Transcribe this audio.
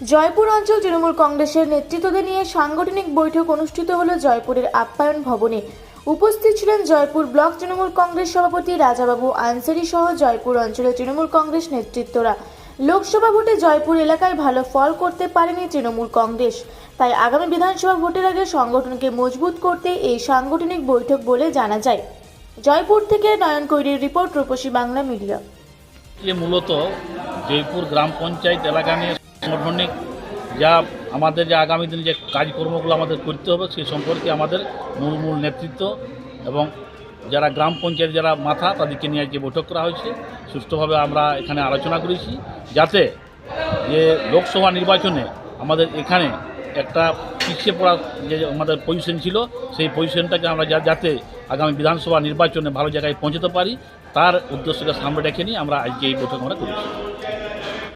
জয়পুর অঞ্চল তৃণমূল কংগ্রেসের নেতৃত্বকে নিয়ে সাংগঠনিক বৈঠক অনুষ্ঠিত হল জয়পুরের আপ্যায়ন ভবনে। উপস্থিত ছিলেন জয়পুর ব্লক তৃণমূল কংগ্রেস সভাপতি রাজাবাবু আনসারি সহ জয়পুর অঞ্চলের তৃণমূল কংগ্রেস নেতৃত্বরা। লোকসভা ভোটে জয়পুর এলাকায় ভালো ফল করতে পারেনি তৃণমূল কংগ্রেস। তাই আগামী বিধানসভা ভোটের আগে সংগঠনকে মজবুত করতে এই সাংগঠনিক বৈঠক বলে জানা যায়। জয়পুর থেকে নয়ন কৈরির রিপোর্ট রূপসী বাংলা মিডিয়া। মূলত জয়পুর গ্রাম পঞ্চায়েত এলাকা নিয়ে সাংগঠনিক যা আমাদের যে আগামী দিনে যে কাজকর্মগুলো আমাদের করতে হবে সেই সম্পর্কে আমাদের মূল মূল নেতৃত্ব এবং যারা গ্রাম পঞ্চায়েত যারা মাথা, তাদেরকে নিয়ে আজকে বৈঠক করা হয়েছে। সুষ্ঠুভাবে আমরা এখানে আলোচনা করেছি যাতে যে লোকসভা নির্বাচনে আমাদের এখানে একটা পিছিয়ে পড়া যে আমাদের পজিশন ছিল, সেই পজিশনটাকে আমরা যাতে আগামী বিধানসভা নির্বাচনে ভালো জায়গায় পৌঁছতে পারি, তার উদ্দেশ্যকে সামনে রেখে নিয়ে আমরা আজকে এই বৈঠক আমরা করেছি।